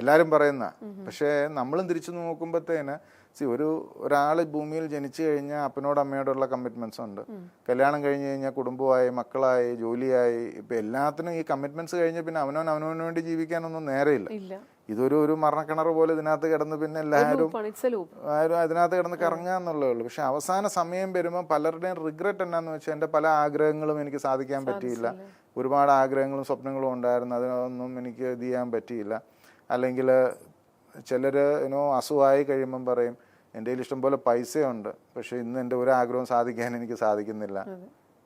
എല്ലാവരും പറയുന്ന. പക്ഷേ നമ്മളും തിരിച്ചു നോക്കുമ്പോഴത്തേന് സി ഒരു ഒരാൾ ഭൂമിയിൽ ജനിച്ചു കഴിഞ്ഞാൽ അപ്പനോട് അമ്മയോടുള്ള കമ്മിറ്റ്മെന്റ്സ് ഉണ്ട്. കല്യാണം കഴിഞ്ഞു കഴിഞ്ഞാൽ കുടുംബമായി മക്കളായി ജോലിയായി ഇപ്പൊ എല്ലാത്തിനും ഈ കമ്മിറ്റ്മെന്റ്സ് കഴിഞ്ഞ് പിന്നെ അവനവൻ അവനോന് വേണ്ടി ജീവിക്കാനൊന്നും നേരെയില്ല. ഇല്ല. ഇതൊരു ഒരു മരണക്കിണർ പോലെ ഇതിനകത്ത് കിടന്ന് പിന്നെ എല്ലാവരും ആരും അതിനകത്ത് കിടന്ന് കറങ്ങുക ഉള്ളൂ. പക്ഷെ അവസാന സമയം വരുമ്പോൾ പലരുടെയും റിഗ്രറ്റ് എന്നാന്ന് വെച്ചാൽ എന്റെ പല ആഗ്രഹങ്ങളും എനിക്ക് സാധിക്കാൻ പറ്റിയില്ല. ഒരുപാട് ആഗ്രഹങ്ങളും സ്വപ്നങ്ങളും ഉണ്ടായിരുന്നു. അതിനൊന്നും എനിക്ക് ഇത് ചെയ്യാൻ പറ്റിയില്ല. അല്ലെങ്കിൽ ചിലർ ഇനോ അസുഖമായി കഴിയുമ്പം പറയും എന്റെ കയ്യിൽ ഇഷ്ടംപോലെ പൈസയുണ്ട് പക്ഷേ ഇന്ന് എന്റെ ഒരു ആഗ്രഹം സാധിക്കാൻ എനിക്ക് സാധിക്കുന്നില്ല.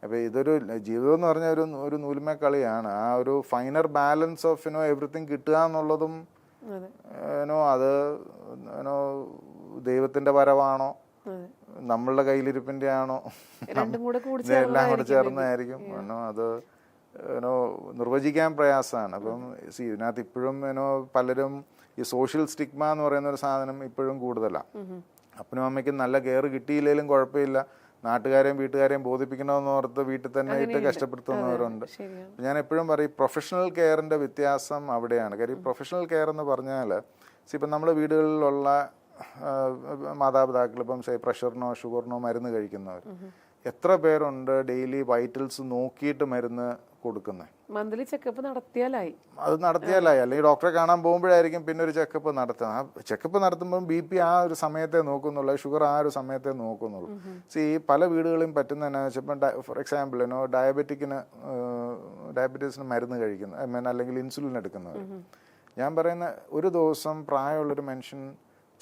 അപ്പോൾ ഇതൊരു ജീവിതം എന്ന് പറഞ്ഞ ഒരു ഒരു നൂൽമേ കളിയാണ്. ആ ഒരു finer balance of you know everything കിട്ടുക എന്നുള്ളതും അതെ. ഏനോ അത് ഏനോ ദൈവത്തിന്റെ വരവാണോ? നമ്മളുടെ കയ്യിലിരിപ്പിന്റെ ആണോ? എല്ലാം കൂടെ ചേർന്നതായിരിക്കും. ചേർന്നായിരിക്കും അത് ഏനോ നിർവചിക്കാൻ പ്രയാസമാണ്. അപ്പം സി ഇതിനകത്ത് ഇപ്പോഴും ഏനോ പലരും ഈ സോഷ്യൽ സ്റ്റിഗ്മ എന്ന് പറയുന്ന ഒരു സാധനം ഇപ്പോഴും കൂടുതലാണ് അപ്പനും അമ്മയ്ക്കും നല്ല കെയർ കിട്ടിയില്ലെങ്കിലും കുഴപ്പമില്ല. നാട്ടുകാരെയും വീട്ടുകാരെയും ബോധിപ്പിക്കണമെന്ന് ഓർത്ത് വീട്ടിൽ തന്നെ ഇട്ട് കഷ്ടപ്പെടുത്തുന്നവരുണ്ട്. ഞാൻ എപ്പോഴും പറയും പ്രൊഫഷണൽ കെയറിന്റെ വ്യത്യാസം അവിടെയാണ്. കാര്യം പ്രൊഫഷണൽ കെയർ എന്ന് പറഞ്ഞാൽ ഇപ്പം നമ്മുടെ വീടുകളിലുള്ള മാതാപിതാക്കൾ ഇപ്പം പ്രഷറിനോ ഷുഗറിനോ മരുന്ന് കഴിക്കുന്നവർ എത്ര പേരുണ്ട് ഡെയിലി വൈറ്റൽസ് നോക്കിയിട്ട് മരുന്ന് കൊടുക്കുന്നത് മന്ത്ലി ചെക്കപ്പ് നടത്തിയാലായി. അത് നടത്തിയാലായി. അല്ലെങ്കിൽ ഡോക്ടറെ കാണാൻ പോകുമ്പോഴായിരിക്കും പിന്നെ ഒരു ചെക്കപ്പ് നടത്തുക ആ ചെക്കപ്പ് നടത്തുമ്പോൾ ബി പി ആ ഒരു സമയത്തെ നോക്കുന്നുള്ളൂ. ഷുഗർ ആ ഒരു സമയത്തെ നോക്കുന്നുള്ളൂ. സി പല വീടുകളിലും പറ്റുന്ന എന്നാ വെച്ചാൽ ഫോർ എക്സാമ്പിൾ നോ ഡയബറ്റിക്കിന് ഡയബറ്റീസിന് മരുന്ന് കഴിക്കുന്ന അല്ലെങ്കിൽ ഇൻസുലിൻ എടുക്കുന്നവർ ഞാൻ പറയുന്ന ഒരു ദിവസം പ്രായമുള്ളൊരു മനുഷ്യൻ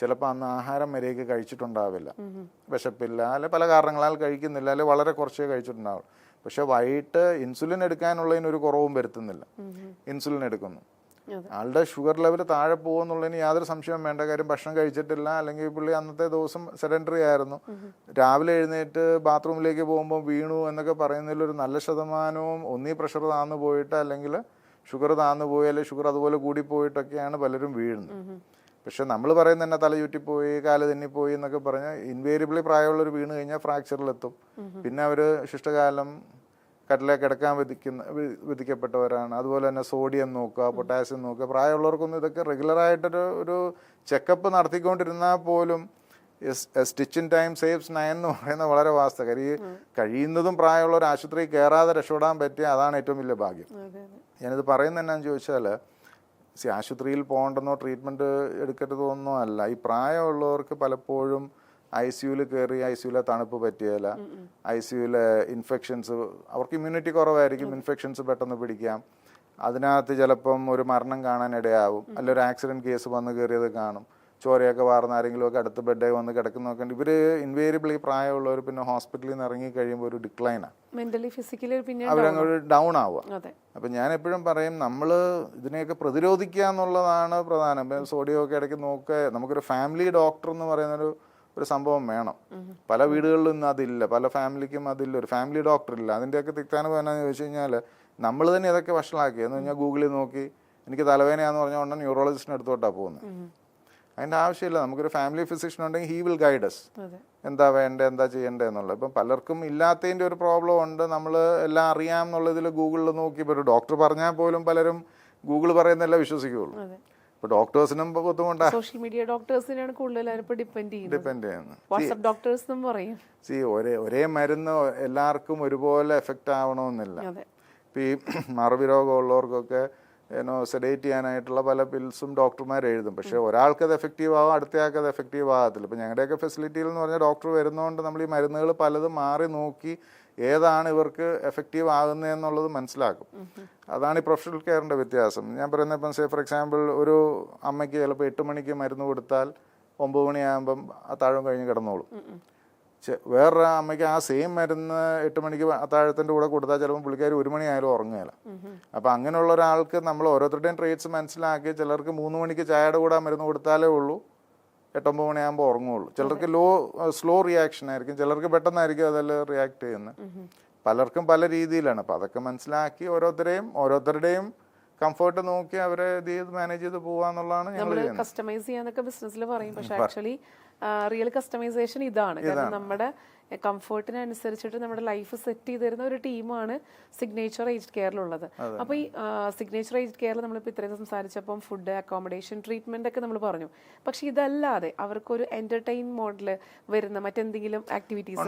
ചിലപ്പോൾ അന്ന് ആഹാരം വരെയൊക്കെ കഴിച്ചിട്ടുണ്ടാവില്ല. വിശപ്പില്ല അല്ലെ പല കാരണങ്ങളാൽ കഴിക്കുന്നില്ല അല്ലെ വളരെ കുറച്ചേ കഴിച്ചിട്ടുണ്ടാവും പക്ഷെ വൈകിട്ട് ഇൻസുലിൻ എടുക്കാനുള്ളതിന് ഒരു കുറവും വരുത്തുന്നില്ല. ഇൻസുലിൻ എടുക്കുന്നു. ആളുടെ ഷുഗർ ലെവൽ താഴെ പോകുന്നുള്ളതിന് യാതൊരു സംശയവും വേണ്ട കാര്യം ഭക്ഷണം കഴിച്ചിട്ടില്ല അല്ലെങ്കിൽ പുള്ളി അന്നത്തെ ദിവസം സെഡൻഡറി ആയിരുന്നു. രാവിലെ എഴുന്നേറ്റ് ബാത്റൂമിലേക്ക് പോകുമ്പോൾ വീണു എന്നൊക്കെ പറയുന്നതിൽ ഒരു നല്ല ശതമാനവും ഒന്നീ പ്രഷർ താന്നു പോയിട്ട് അല്ലെങ്കിൽ ഷുഗർ താന്നു പോയി അല്ലെങ്കിൽ ഷുഗർ അതുപോലെ കൂടിപ്പോയിട്ടൊക്കെയാണ് പലരും വീഴുന്നത്. പക്ഷെ നമ്മൾ പറയുന്ന തന്നെ തല ചുറ്റിപ്പോയി കാൽ പോയി എന്നൊക്കെ പറഞ്ഞ് ഇൻവേരിയബിളി പ്രായമുള്ളവർ വീണ് കഴിഞ്ഞാൽ ഫ്രാക്ചറിലെത്തും പിന്നെ അവർ ശിഷ്ടകാലം കട്ടിലെ കിടക്കാൻ വിധിക്കുന്ന വിധിക്കപ്പെട്ടവരാണ്. അതുപോലെ തന്നെ സോഡിയം നോക്കുക പൊട്ടാസ്യം നോക്കുക. പ്രായമുള്ളവർക്കൊന്നും ഇതൊക്കെ റെഗുലറായിട്ടൊരു ഒരു ചെക്കപ്പ് നടത്തിക്കൊണ്ടിരുന്നാൽ പോലും stitch in time saves nine എന്ന് പറയുന്നത് വളരെ വാസ്തവ. കാര്യം ഈ കഴിയുന്നതും പ്രായമുള്ളവർ ആശുപത്രിയിൽ കയറാതെ രക്ഷപ്പെടാൻ പറ്റിയ അതാണ് ഏറ്റവും വലിയ ഭാഗ്യം. ഞാനിത് പറയുന്നത് എന്നാന്ന് ചോദിച്ചാൽ സി ആശുപത്രിയിൽ പോകണ്ടെന്നോ ട്രീറ്റ്മെന്റ് എടുക്കരുതെന്നോ അല്ല. ഈ പ്രായമുള്ളവർക്ക് പലപ്പോഴും ഐ സിയുയിൽ കയറി ഐ സിയുലെ തണുപ്പ് പറ്റിയല്ല ഐ സിയുലെ ഇൻഫെക്ഷൻസ് അവർക്ക് ഇമ്മ്യൂണിറ്റി കുറവായിരിക്കും. ഇൻഫെക്ഷൻസ് പെട്ടെന്ന് പിടിക്കാം. അതിനകത്ത് ചിലപ്പം ഒരു മരണം കാണാൻ ഇടയാവും അല്ല ഒരു ആക്സിഡന്റ് കേസ് വന്ന് കയറിയത് കാണും. ചോരയൊക്കെ വാർന്ന ആരെങ്കിലുമൊക്കെ അടുത്ത് ബെഡേ വന്ന് കിടക്കുന്ന നോക്കേണ്ടി. ഇവർ ഇൻവേരിയബിളി പ്രായമുള്ളവർ പിന്നെ ഹോസ്പിറ്റലിൽ നിന്ന് ഇറങ്ങി കഴിയുമ്പോൾ ഒരു ഡിക്ലൈനാണ് മെന്റലി ഫിസിക്കലി പിന്നെ അവരങ്ങ് ഡൗൺ ആവുക. അപ്പം ഞാൻ എപ്പോഴും പറയും നമ്മൾ ഇതിനെയൊക്കെ പ്രതിരോധിക്കുക എന്നുള്ളതാണ് പ്രധാനം. ഇപ്പം സോഡിയം ഒക്കെ ഇടയ്ക്ക് നോക്കുക. നമുക്കൊരു ഫാമിലി ഡോക്ടർ എന്ന് പറയുന്നൊരു ഒരു സംഭവം വേണം. പല വീടുകളിലും ഇന്ന് അതില്ല. പല ഫാമിലിക്കും അതില്ല. ഒരു ഫാമിലി ഡോക്ടർ ഇല്ല. അതിന്റെയൊക്കെ തിക്താനം എന്നാന്ന് ചോദിച്ചു കഴിഞ്ഞാൽ നമ്മൾ തന്നെ ഇതൊക്കെ വഷളാക്കി. എന്ന് കഴിഞ്ഞാൽ ഗൂഗിളിൽ നോക്കി എനിക്ക് തലവേദനയാന്ന് പറഞ്ഞ ഉടനെ ന്യൂറോളജിസ്റ്റിന് അടുത്തോട്ടാണ് പോകുന്നത് അതിന്റെ ആവശ്യമില്ല. നമുക്കൊരു ഫാമിലി ഫിസിഷ്യൻ ഉണ്ടെങ്കിൽ ഹീ വിൽ ഗൈഡ് us. അതെ. എന്താ വേണ്ടത് എന്താ ചെയ്യേണ്ടത് എന്നുള്ളത്. ഇപ്പം പലർക്കും ഇല്ലാത്തതിന്റെ ഒരു പ്രോബ്ലം ഉണ്ട്. നമ്മൾ എല്ലാം അറിയാം എന്നുള്ളതിൽ ഗൂഗിളിൽ നോക്കി. ഇപ്പോൾ ഒരു ഡോക്ടർ പറഞ്ഞാൽ പോലും പലരും ഗൂഗിൾ പറയുന്നതല്ല വിശ്വസിക്കുകയുള്ളൂ. ഇപ്പോൾ ഡോക്ടേഴ്സിനും ബുദ്ധിമുട്ടാണ് സോഷ്യൽ മീഡിയ ഡോക്ടേഴ്സിനാണ് കൂടുതൽ ഡിപ്പെൻഡ് ചെയ്യുന്നത്. ഡിപ്പെൻഡ് ചെയ്യുന്നത്. വാട്സ്ആപ്പ് ഡോക്ടേഴ്സ് പറയും. സി ഒരേ ഒരേ മരുന്ന് എല്ലാവർക്കും ഒരുപോലെ എഫക്റ്റ് ആവണമെന്നില്ല. അതെ. ഈ മറവി രോഗമുള്ളവർക്കൊക്കെ ഏനോ സെഡേറ്റ് ചെയ്യാനായിട്ടുള്ള പല പിൽസും ഡോക്ടർമാർ എഴുതും. പക്ഷേ ഒരാൾക്ക് അത് എഫക്റ്റീവ് ആവും അടുത്തയാൾക്ക് അത് എഫക്റ്റീവ് ആകത്തില്ല ഇപ്പം ഞങ്ങളുടെയൊക്കെ ഫെസിലിറ്റിയിൽ എന്ന് പറഞ്ഞാൽ ഡോക്ടർ വരുന്നതുകൊണ്ട് നമ്മൾ ഈ മരുന്നുകൾ പലതും മാറി നോക്കി ഏതാണ് ഇവർക്ക് എഫക്റ്റീവ് ആകുന്നതെന്നുള്ളത് മനസ്സിലാക്കും. അതാണ് ഈ പ്രൊഫഷണൽ കെയറിന്റെ വ്യത്യാസം. ഞാൻ പറയുന്നത് ഇപ്പം സേ ഫോർ എക്സാമ്പിൾ ഒരു അമ്മയ്ക്ക് ചിലപ്പോൾ എട്ട് മണിക്ക് മരുന്ന് കൊടുത്താൽ ഒമ്പത് മണിയാകുമ്പം ആ താഴം കഴിഞ്ഞ് കിടന്നോളും. വേറൊരു അമ്മയ്ക്ക് ആ സെയിം മരുന്ന് എട്ട് മണിക്ക് അത്താഴത്തിന്റെ കൂടെ കൊടുത്താൽ ചിലപ്പോൾ പുള്ളിക്കാർ ഒരു മണിയായാലും ഉറങ്ങുകയില്ല അപ്പോൾ അങ്ങനെയുള്ള ഒരാൾക്ക് നമ്മൾ ഓരോരുത്തരുടെയും ട്രേറ്റ്സ് മനസ്സിലാക്കി ചിലർക്ക് മൂന്ന് മണിക്ക് ചായയുടെ കൂടെ ആ മരുന്ന് കൊടുത്താലേ ഉള്ളൂ. എട്ടൊമ്പത് മണിയാകുമ്പോൾ ഉറങ്ങുള്ളൂ ചിലർക്ക് ലോ സ്ലോ റിയാക്ഷൻ ആയിരിക്കും. ചിലർക്ക് പെട്ടെന്നായിരിക്കും അതെല്ലാം റിയാക്ട് ചെയ്യുന്നത് പലർക്കും പല രീതിയിലാണ്. അപ്പോൾ അതൊക്കെ മനസ്സിലാക്കി ഓരോരുത്തരെയും ഓരോരുത്തരുടെയും കംഫർട്ട് നോക്കി അവരെ ഇത് മാനേജ് ചെയ്ത് പോവാന്നുള്ളതാണ് ഞങ്ങൾ കസ്റ്റമൈസ് ചെയ്യാന്നൊക്കെ ബിസിനസ്സിൽ പറയും. പക്ഷേ ആക്ച്വലി റിയൽ കസ്റ്റമൈസേഷൻ ഇതാണ്. കാരണം നമ്മുടെ കംഫർട്ടിനനുസരിച്ചിട്ട് നമ്മുടെ ലൈഫ് സെറ്റ് ചെയ്ത് തരുന്ന ഒരു ടീമാണ് സിഗ്നേച്ചർ ഏജ് കെയറിലുള്ളത് അപ്പോൾ ഈ സിഗ്നേച്ചർ ഏജ് കെയർ നമ്മളിപ്പോൾ ഇത്രയും സംസാരിച്ചപ്പം ഫുഡ് അക്കോമഡേഷൻ ട്രീറ്റ്മെന്റ് ഒക്കെ നമ്മൾ പറഞ്ഞു. പക്ഷെ ഇതല്ലാതെ അവർക്കൊരു എന്റർടൈൻ മോഡൽ വരുന്ന മറ്റെന്തെങ്കിലും ആക്ടിവിറ്റീസ്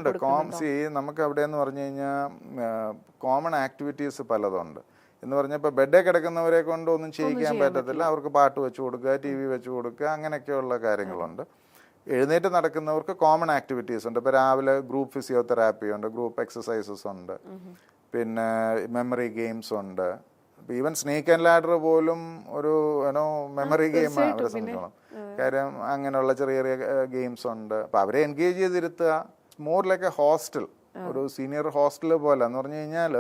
നമുക്ക് അവിടെ എന്ന് പറഞ്ഞു കഴിഞ്ഞാൽ കോമൺ ആക്ടിവിറ്റീസ് പലതുണ്ട്. എന്ന് പറഞ്ഞപ്പോൾ ബെഡേ കിടക്കുന്നവരെ കൊണ്ട് ഒന്നും ചെയ്യിക്കാൻ പറ്റത്തില്ല. അവർക്ക് പാട്ട് വെച്ച് കൊടുക്കുക ടി വി വെച്ച് കൊടുക്കുക അങ്ങനെയൊക്കെയുള്ള കാര്യങ്ങളുണ്ട്. എഴുന്നേറ്റ് നടക്കുന്നവർക്ക് കോമൺ ആക്ടിവിറ്റീസ് ഉണ്ട്. ഇപ്പോൾ രാവിലെ ഗ്രൂപ്പ് ഫിസിയോതെറാപ്പി ഉണ്ട് ഗ്രൂപ്പ് എക്സസൈസസ് ഉണ്ട്. പിന്നെ മെമ്മറി ഗെയിംസ് ഉണ്ട്. ഈവൻ സ്നേക്ക് ആൻഡ് ലാഡർ പോലും ഒരു ഏനോ മെമ്മറി ഗെയിമാണ് അവരെ സംബന്ധിച്ചോളം. കാര്യം അങ്ങനെയുള്ള ചെറിയ ചെറിയ ഗെയിംസ് ഉണ്ട്. അപ്പോൾ അവരെ എൻഗേജ് ചെയ്തിരുത്തുക. മോർ ലൈക്ക് എ ഹോസ്റ്റൽ ഒരു സീനിയർ ഹോസ്റ്റൽ പോലെ. എന്ന് പറഞ്ഞു കഴിഞ്ഞാൽ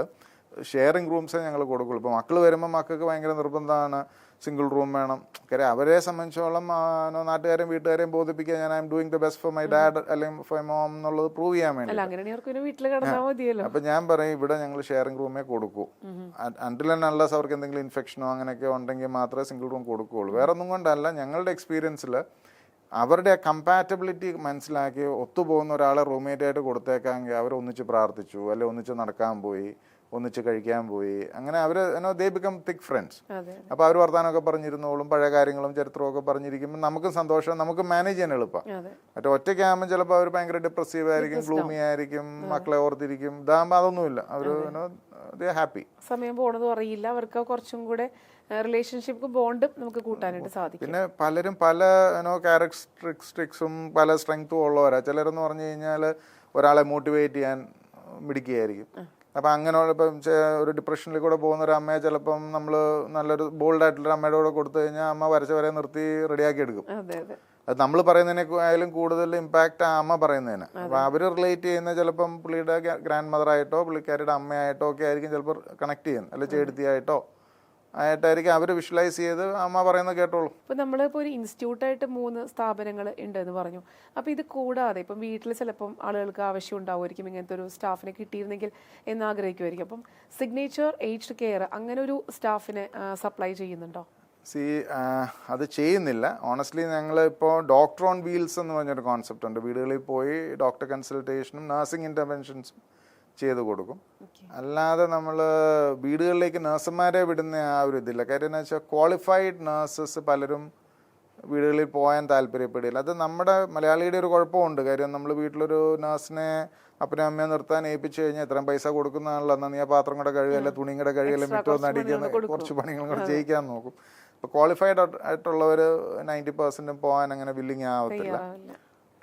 ഷെയറിംഗ് റൂംസേ ഞങ്ങൾ കൊടുക്കുള്ളൂ. ഇപ്പോൾ മക്കൾ വരുമ്പോൾ മക്കൾക്ക് ഭയങ്കര നിർബന്ധമാണ്. സിംഗിൾ റൂം വേണം. കാര്യം അവരെ സംബന്ധിച്ചോളം നാട്ടുകാരെയും വീട്ടുകാരെയും ബോധിപ്പിക്കുക ഞാൻ I'm doing the best for my dad അല്ലെങ്കിൽ ഫോർ മോം എന്നുള്ളത് പ്രൂവ് ചെയ്യാൻ വേണ്ടി അപ്പൊ ഞാൻ പറയും ഇവിടെ ഞങ്ങൾ ഷെയറിംഗ് റൂമേ കൊടുക്കൂ. അണ്ടിൽ അൺലസ് അവർക്ക് എന്തെങ്കിലും ഇൻഫെക്ഷനോ അങ്ങനെയൊക്കെ ഉണ്ടെങ്കിൽ മാത്രമേ സിംഗിൾ റൂം കൊടുക്കുകയുള്ളൂ. വേറെ ഒന്നും കൊണ്ടല്ല ഞങ്ങളുടെ എക്സ്പീരിയൻസിൽ അവരുടെ കമ്പാറ്റബിലിറ്റി മനസ്സിലാക്കി ഒത്തുപോകുന്ന ഒരാളെ റൂംമേറ്റ് ആയിട്ട് കൊടുത്തേക്കാമെങ്കിൽ അവർ ഒന്നിച്ച് പ്രാർത്ഥിച്ചു അല്ലെ ഒന്നിച്ച് നടക്കാൻ പോയി. ഒന്നിച്ച് കഴിക്കാൻ പോയി. അങ്ങനെ അവർ ദേ ബിക്കം തിക് ഫ്രണ്ട്സ് അപ്പോൾ അവർ വർത്തമാനമൊക്കെ പറഞ്ഞിരുന്നോളും പഴയ കാര്യങ്ങളും ചരിത്രവും ഒക്കെ പറഞ്ഞിരിക്കുമ്പോൾ നമുക്കും സന്തോഷം നമുക്ക് മാനേജ് ചെയ്യാൻ എളുപ്പം. മറ്റേ ഒറ്റയ്ക്കാകുമ്പോൾ ചിലപ്പോൾ അവർ ഭയങ്കര ഡിപ്രസീവ് ആയിരിക്കും ഗ്ലൂമി ആയിരിക്കും മക്കളെ ഓർത്തിരിക്കും ഇതാകുമ്പോൾ അതൊന്നുമില്ല. അവർ ഹാപ്പി സമയം പോണതും അറിയില്ല. അവർക്ക് കുറച്ചും കൂടെ റിലേഷൻഷിപ്പ് ബോണ്ടും നമുക്ക് കൂട്ടാനായിട്ട് സാധിക്കും. പിന്നെ പലരും പല ക്യാരക്ടറിസ്റ്റിക്സും പല സ്ട്രെങ്ത്തും ഉള്ളവരാ. ചിലരെന്ന് പറഞ്ഞു കഴിഞ്ഞാൽ ഒരാളെ മോട്ടിവേറ്റ് ചെയ്യാൻ മിടിക്കുകയായിരിക്കും അപ്പം അങ്ങനെയുള്ള ഇപ്പം ഒരു ഡിപ്രഷനിൽ കൂടെ പോകുന്ന ഒരു അമ്മയെ ചിലപ്പം നമ്മൾ നല്ലൊരു ബോൾഡ് ആയിട്ടുള്ള അമ്മയുടെ കൂടെ കൊടുത്തു കഴിഞ്ഞാൽ അമ്മ വരച്ച വരെ നിർത്തി റെഡിയാക്കി എടുക്കും. അതെ നമ്മൾ പറയുന്നതിനെ ആയാലും കൂടുതൽ ഇമ്പാക്റ്റ് ആ അമ്മ പറയുന്നതിന്. അപ്പോൾ അവർ റിലേറ്റ് ചെയ്യുന്ന ചിലപ്പം പുള്ളിയുടെ ഗ്രാൻഡ് മദറായിട്ടോ പുള്ളിക്കാരിയുടെ അമ്മയായിട്ടോ ഒക്കെ ആയിരിക്കും ചിലപ്പോൾ കണക്ട് ചെയ്യുന്നത് അല്ലെ ചേടുത്തിയായിട്ടോ ആയിട്ടായിരിക്കും അവർ വിഷ്വലൈസ് ചെയ്ത് അമ്മ പറയുന്നത് കേട്ടോളൂ. ഇപ്പൊ നമ്മളിപ്പോ ഒരു ഇൻസ്റ്റിറ്റ്യൂട്ടായിട്ട് മൂന്ന് സ്ഥാപനങ്ങൾ ഉണ്ട് എന്ന് പറഞ്ഞു. അപ്പോൾ ഇത് കൂടാതെ ഇപ്പം വീട്ടിൽ ചിലപ്പം ആളുകൾക്ക് ആവശ്യം ഉണ്ടാവുമായിരിക്കും ഇങ്ങനത്തെ ഒരു സ്റ്റാഫിനെ കിട്ടിയിരുന്നെങ്കിൽ എന്ന് ആഗ്രഹിക്കുമായിരിക്കും. അപ്പം സിഗ്നേച്ചർ ഏജ്ഡ് കെയർ അങ്ങനെ ഒരു സ്റ്റാഫിനെ സപ്ലൈ ചെയ്യുന്നുണ്ടോ? സി അത് ചെയ്യുന്നില്ല. ഓണസ്റ്റ്ലി ഞങ്ങൾ ഇപ്പോൾ ഡോക്ടർ ഓൺ വീൽസ് എന്ന് പറഞ്ഞൊരു കോൺസെപ്റ്റ് ഉണ്ട്. വീടുകളിൽ പോയി ഡോക്ടർ കൺസൾട്ടേഷനും നഴ്സിംഗ് ഇന്റർവെൻഷൻസും ചെയ്ത് കൊടുക്കും. അല്ലാതെ നമ്മൾ വീടുകളിലേക്ക് നഴ്സുമാരെ വിടുന്ന ആ ഒരു ഇതില്ല. കാര്യം എന്ന് വെച്ചാൽ ക്വാളിഫൈഡ് നഴ്സസ് പലരും വീടുകളിൽ പോകാൻ താല്പര്യപ്പെടില്ല. അത് നമ്മുടെ മലയാളിയുടെ ഒരു കുഴപ്പമുണ്ട്. കാര്യം നമ്മൾ വീട്ടിലൊരു നഴ്സിനെ അപ്പനും അമ്മയെ നിർത്താൻ ഏൽപ്പിച്ചു കഴിഞ്ഞാൽ ഇത്രയും പൈസ കൊടുക്കുന്നതാണല്ലോ. എന്നാൽ നീ ആ പാത്രം കൂടെ കഴുകല്ല തുണിയും കൂടെ കഴുകല്ല മിറ്റോ അടിക്കുന്ന കുറച്ച് പണികളും കൂടെ ചെയ്യിക്കാൻ നോക്കും. അപ്പോൾ ക്വാളിഫൈഡ് ആയിട്ടുള്ളവർ നയന്റി പെർസെന്റും പോകാൻ അങ്ങനെ വില്ലിങ് ആവത്തില്ല.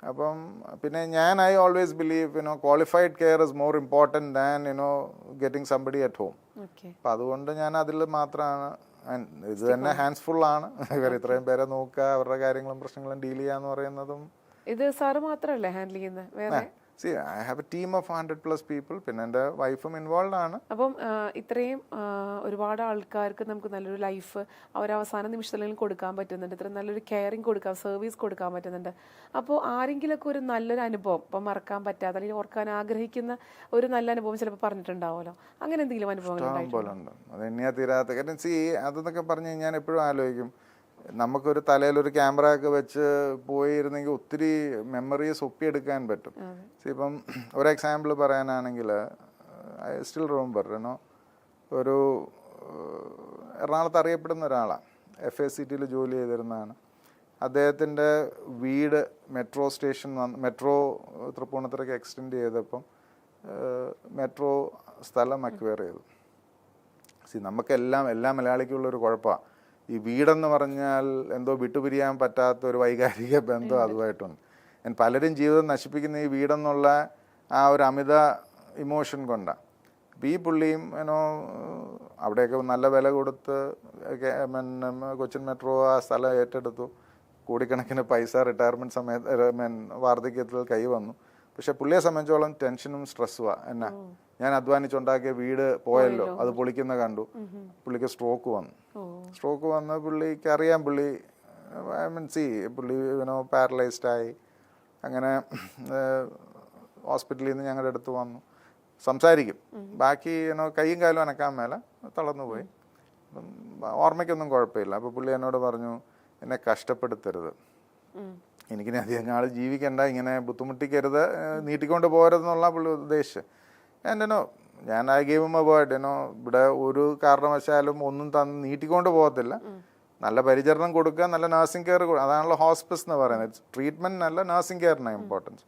അപ്പം പിന്നെ ഞാൻ I always believe you know qualified care is more important than you know getting somebody at home അപ്പം അതുകൊണ്ട് ഞാൻ അതിൽ മാത്രമാണ് ഇത് തന്നെ ഹാൻഡ്സ് ഫുൾ ആണ്. ഇവർ ഇത്രയും പേരെ നോക്കുക അവരുടെ കാര്യങ്ങളും പ്രശ്നങ്ങളും ഡീൽ ചെയ്യാന്ന് പറയുന്നതും ഇത് സാറ് മാത്രല്ലേ ഹാൻഡിൽ ചെയ്യുന്നത് വേറെ? See I have a team of hundred plus people പിന്നെ എന്റെ വൈഫും ഇൻവോൾവ് ആണ്. അപ്പം ഇത്രയും ഒരുപാട് ആൾക്കാർക്ക് നമുക്ക് നല്ലൊരു ലൈഫ് അവർ അവസാന നിമിഷത്തിലെങ്കിലും കൊടുക്കാൻ പറ്റുന്നുണ്ട്. ഇത്രയും നല്ലൊരു കെയറിങ് കൊടുക്കാം സർവീസ് കൊടുക്കാൻ പറ്റുന്നുണ്ട്. അപ്പോൾ ആരെങ്കിലുമൊക്കെ ഒരു നല്ലൊരു അനുഭവം ഇപ്പം മറക്കാൻ പറ്റാത്ത അല്ലെങ്കിൽ ഓർക്കാൻ ആഗ്രഹിക്കുന്ന ഒരു നല്ല അനുഭവം ചിലപ്പോൾ പറഞ്ഞിട്ടുണ്ടാവുമല്ലോ. അങ്ങനെ എന്തെങ്കിലും അനുഭവങ്ങൾ അത് എണ്ണിയാ തീരാത്ത കാര്യം സി അതെന്നൊക്കെ പറഞ്ഞ് ഞാൻ എപ്പോഴും ആലോചിക്കും. നമുക്കൊരു തലയിലൊരു ക്യാമറ ഒക്കെ വെച്ച് പോയിരുന്നെങ്കിൽ ഒത്തിരി മെമ്മറീസ് ഒപ്പിയെടുക്കാൻ പറ്റും. ഇപ്പം ഒരു എക്സാമ്പിൾ പറയാനാണെങ്കിൽ ഐ സ്റ്റിൽ റിമെമ്പർ യുനോ ഒരു എറണാകുളത്ത് അറിയപ്പെടുന്ന ഒരാളാണ് എഫ് എ സി ടിയിൽ ജോലി ചെയ്തിരുന്നതാണ്. അദ്ദേഹത്തിന്റെ വീട് മെട്രോ സ്റ്റേഷൻ വന്ന് മെട്രോ തൃപ്പൂണിത്തറയ്ക്ക് എക്സ്റ്റെൻഡ് ചെയ്തപ്പം മെട്രോ സ്ഥലം അക്വയർ ചെയ്തു. സി നമുക്കെല്ലാം എല്ലാ മലയാളിക്കുള്ളൊരു കുഴപ്പമാണ് ഈ വീടെന്ന് പറഞ്ഞാൽ എന്തോ വിട്ടുപിരിയാൻ പറ്റാത്ത ഒരു വൈകാരിക ബന്ധം അതുമായിട്ടുണ്ട്. ഞാൻ പലരും ജീവിതം നശിപ്പിക്കുന്ന ഈ വീടെന്നുള്ള ആ ഒരു അമിത ഇമോഷൻ കൊണ്ടാണ് അപ്പോൾ ഈ പുള്ളിയും ഏനോ അവിടെയൊക്കെ നല്ല വില കൊടുത്ത് പിന്നെ, കൊച്ചിൻ മെട്രോ ആ സ്ഥലം ഏറ്റെടുത്തു. കോടിക്കണക്കിന് പൈസ റിട്ടയർമെന്റ് സമയത്ത് മീൻ വാർദ്ധക്യത്തിൽ കൈ വന്നു. പക്ഷെ പുള്ളിയെ സംബന്ധിച്ചോളം ടെൻഷനും സ്ട്രെസ്സുമാണ് എന്നാ. ഞാൻ അധ്വാനിച്ചുണ്ടാക്കിയ വീട് പോയല്ലോ. അത് പൊളിക്കുന്ന കണ്ടു. പുള്ളിക്ക് സ്ട്രോക്ക് വന്നു. സ്ട്രോക്ക് വന്ന് പുള്ളിക്ക് അറിയാം. പുള്ളി ഐ മീൻ സി പുള്ളി യുനോ പാരലൈസ്ഡ് ആയി. അങ്ങനെ ഹോസ്പിറ്റലിൽ നിന്ന് ഞങ്ങളുടെ അടുത്ത് വന്നു. സംസാരിക്കും. ബാക്കി യുനോ കൈയും കാലും അനക്കാൻ മേലെ തളർന്നു പോയി. ഉം, ഓർമ്മയ്ക്കൊന്നും കുഴപ്പമില്ല. അപ്പോൾ പുള്ളി എന്നോട് പറഞ്ഞു എന്നെ കഷ്ടപ്പെടുത്തരുത്. എനിക്കിനി അധികം നാൾ ജീവിക്കണ്ട. ഇങ്ങനെ ബുദ്ധിമുട്ടിക്കരുത്. നീട്ടിക്കൊണ്ട് പോകരുതെന്നുള്ള പുള്ളി ഉദ്ദേശിച്ച്. നോ ഞാൻ ആ ഗെയിം വേർഡ് എന്നോ ഇവിടെ ഒരു കാരണവശാലും ഒന്നും തന്ന് നീട്ടിക്കൊണ്ട് പോകത്തില്ല. നല്ല പരിചരണം കൊടുക്കുക നല്ല നഴ്സിംഗ് കെയർ അതാണല്ലോ ഹോസ്പിസ് എന്ന് പറയുന്നത്. ട്രീറ്റ്മെന്റിനല്ല നഴ്സിംഗ് കെയറിനാണ് ഇമ്പോർട്ടൻസ്